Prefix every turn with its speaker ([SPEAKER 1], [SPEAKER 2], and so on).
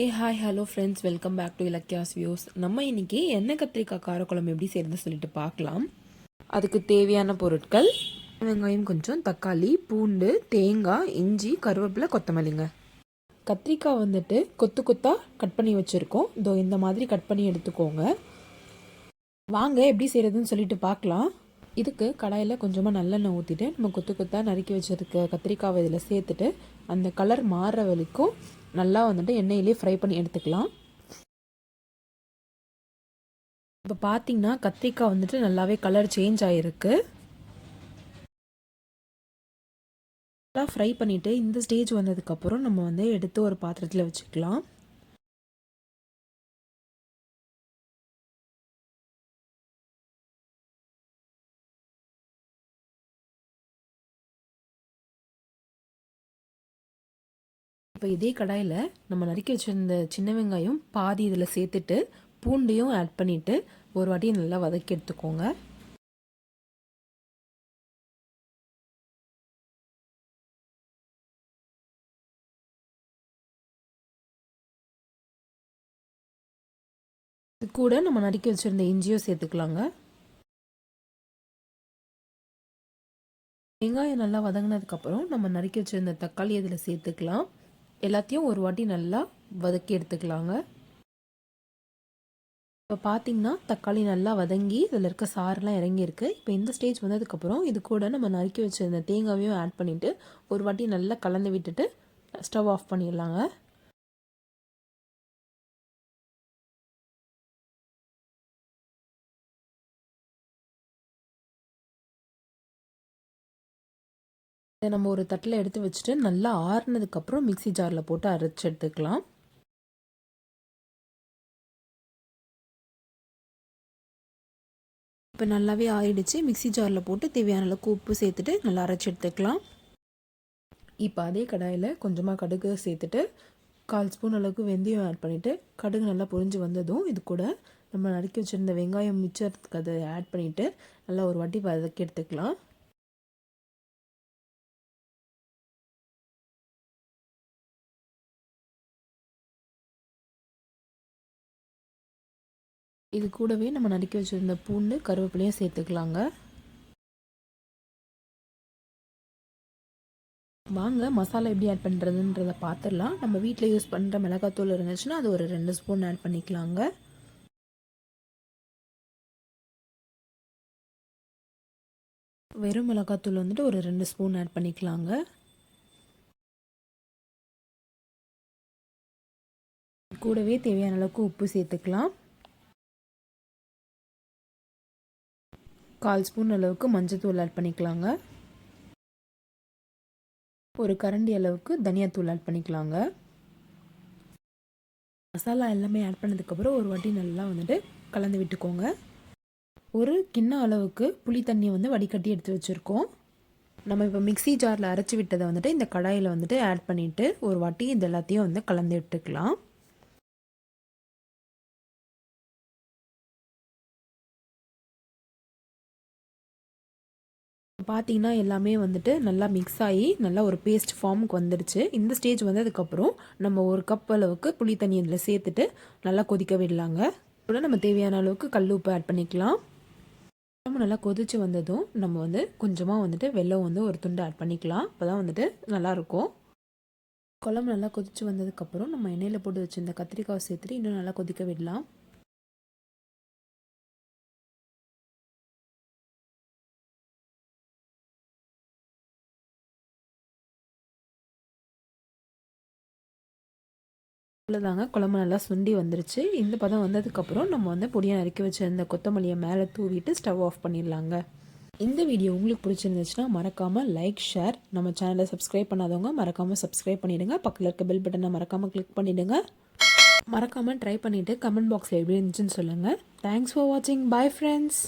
[SPEAKER 1] A hi hello friends welcome back to Ilakkiya's views நம்ம இன்றைக்கி எண்ணெய் கத்திரிக்காய் காரக்குழம்பு எப்படி செய்யறது சொல்லிட்டு பார்க்கலாம். அதுக்கு தேவையான பொருட்கள் வெங்காயம் கொஞ்சம் தக்காளி பூண்டு தேங்காய் இஞ்சி கருவேப்பிலை கொத்தமல்லிங்க. கத்திரிக்காய் வந்துட்டு கொத்து கொத்தாக கட் பண்ணி வச்சுருக்கோம். இதோ இந்த மாதிரி கட் பண்ணி எடுத்துக்கோங்க. வாங்க எப்படி செய்கிறதுன்னு சொல்லிட்டு பார்க்கலாம். இதுக்கு கடாயில் கொஞ்சமாக நல்லெண்ணெய் ஊற்றிட்டு நம்ம கொத்து கொத்தாக நறுக்கி வச்சுருக்க கத்திரிக்காவை இதில் சேர்த்துட்டு அந்த கலர் மாறுற வரைக்கும் நல்லா வந்துட்டு எண்ணெயிலே ஃப்ரை பண்ணி எடுத்துக்கலாம். இப்போ பார்த்தீங்கன்னா கத்திரிக்காய் வந்துட்டு நல்லாவே கலர் சேஞ்ச் ஆகிருக்கு நல்லா ஃப்ரை பண்ணிவிட்டு இந்த ஸ்டேஜ் வந்ததுக்கப்புறம் நம்ம வந்து எடுத்து ஒரு பாத்திரத்தில் வச்சுக்கலாம். இப்போ இதே கடாயில் நம்ம நறுக்கி வச்சுருந்த சின்ன வெங்காயம் பாதி இதில் சேர்த்துட்டு பூண்டையும் ஆட் பண்ணிவிட்டு ஒரு வாட்டி நல்லா வதக்கி எடுத்துக்கோங்க. இது கூட நம்ம நறுக்கி வச்சுருந்த இஞ்சியும் சேர்த்துக்கலாங்க. வெங்காயம் நல்லா வதங்கினதுக்கப்புறம் நம்ம நறுக்கி வச்சுருந்த தக்காளி இதில் சேர்த்துக்கலாம். எல்லாத்தையும் ஒரு வாட்டி நல்லா வதக்கி எடுத்துக்கலாங்க. இப்போ பார்த்தீங்கன்னா தக்காளி நல்லா வதங்கி இதில் இருக்க சாரெலாம் இறங்கியிருக்கு. இப்போ இந்த ஸ்டேஜ் வந்ததுக்கப்புறம் இது கூட நம்ம நறுக்கி வச்சுருந்த தேங்காவையும் ஆட் பண்ணிவிட்டு ஒரு வாட்டி நல்லா கலந்து விட்டுட்டு ஸ்டவ் ஆஃப் பண்ணிடலாங்க. இதை நம்ம ஒரு தட்டில் எடுத்து வச்சுட்டு நல்லா ஆறுனதுக்கப்புறம் மிக்சி ஜாரில் போட்டு அரைச்சி எடுத்துக்கலாம். இப்போ நல்லாவே ஆயிடுச்சு. மிக்சி ஜாரில் போட்டு தேவையான அளவுக்கு உப்பு சேர்த்துட்டு நல்லா அரைச்சி எடுத்துக்கலாம். இப்போ அதே கடாயில் கொஞ்சமாக கடுகு சேர்த்துட்டு கால் ஸ்பூன் அளவுக்கு வெந்தயம் ஆட் பண்ணிவிட்டு கடுகு நல்லா பொரிஞ்சு வந்ததும் இது கூட நம்ம நறுக்கி வச்சுருந்த வெங்காயம் மிச்சத்துக்கு அதை ஆட் பண்ணிவிட்டு நல்லா ஒரு வாட்டி வதக்கி எடுத்துக்கலாம். இது கூடவே நம்ம நறுக்கி வச்சுருந்த பூண்டு கருவேப்பிலையும் சேர்த்துக்கலாங்க. வாங்க மசாலா எப்படி ஆட் பண்ணுறதுன்றத பார்த்துடலாம் நம்ம வீட்டில் யூஸ் பண்ணுற மிளகாத்தூள் இருந்துச்சுன்னா அது ஒரு ரெண்டு ஸ்பூன் ஆட் பண்ணிக்கலாங்க. வெறும் மிளகாத்தூள் வந்துட்டு ஒரு ரெண்டு ஸ்பூன் ஆட் பண்ணிக்கலாங்க. கூடவே தேவையான அளவுக்கு உப்பு சேர்த்துக்கலாம். கால் ஸ்பூன் அளவுக்கு மஞ்சத்தூள் ஆட் பண்ணிக்கலாங்க. ஒரு கரண்டி அளவுக்கு தனியாத்தூள் ஆட் பண்ணிக்கலாங்க. மசாலா எல்லாமே ஆட் பண்ணதுக்கப்புறம் ஒரு வாட்டி நல்லா வந்துட்டு கலந்து விட்டுக்கோங்க. ஒரு கிண்ண அளவுக்கு புளி தண்ணியை வந்து வடிகட்டி எடுத்து வச்சுருக்கோம். நம்ம இப்போ மிக்சி ஜாரில் அரைச்சி விட்டதை வந்துட்டு இந்த கடாயில் வந்துட்டு ஆட் பண்ணிவிட்டு ஒரு வாட்டி இது எல்லாத்தையும் வந்து கலந்து விட்டுக்கலாம். பார்த்தீங்கன்னா எல்லாமே வந்துட்டு நல்லா மிக்ஸ் ஆகி நல்லா ஒரு பேஸ்ட் ஃபார்முக்கு வந்துடுச்சு இந்த ஸ்டேஜ் வந்ததுக்கப்புறம் நம்ம ஒரு கப் அளவுக்கு புளி தண்ணி இதில் சேர்த்துட்டு நல்லா கொதிக்க விடலாங்க. கூட நம்ம தேவையான அளவுக்கு கல் உப்பு ஆட் பண்ணிக்கலாம். நம்ம நல்லா கொதிச்சு வந்ததும் நம்ம வந்து கொஞ்சமாக வந்துட்டு வெள்ளம் வந்து ஒரு துண்டு ஆட் பண்ணிக்கலாம். அப்போ தான் வந்துட்டு நல்லாயிருக்கும் குழம்பு நல்லா கொதிச்சு வந்ததுக்கப்புறம் நம்ம எண்ணெயில் போட்டு வச்சுருந்த கத்திரிக்காய் சேர்த்துட்டு இன்னும் நல்லா கொதிக்க விடலாம். இவ்வளோதாங்க குழம்பு நல்லா சுண்டி வந்துருச்சு. இந்த பதம் வந்ததுக்கப்புறம் நம்ம வந்து பொடியாக நறுக்கி வச்சிருந்த கொத்தமல்லியை மேலே தூவிட்டு ஸ்டவ் ஆஃப் பண்ணிடலாங்க. இந்த வீடியோ உங்களுக்கு பிடிச்சிருந்துச்சுன்னா மறக்காமல் லைக் ஷேர் நம்ம சேனலை சப்ஸ்கிரைப் பண்ணாதவங்க மறக்காமல் சப்ஸ்கிரைப் பண்ணிவிடுங்க பக்கத்தில் இருக்க பெல் பட்டனை மறக்காமல் கிளிக் பண்ணிவிடுங்க மறக்காமல் ட்ரை பண்ணிவிட்டு கமெண்ட் பாக்ஸில் எப்படி இருந்துச்சுன்னு சொல்லுங்கள் தேங்க்ஸ் ஃபார் வாட்சிங் பாய் ஃப்ரெண்ட்ஸ்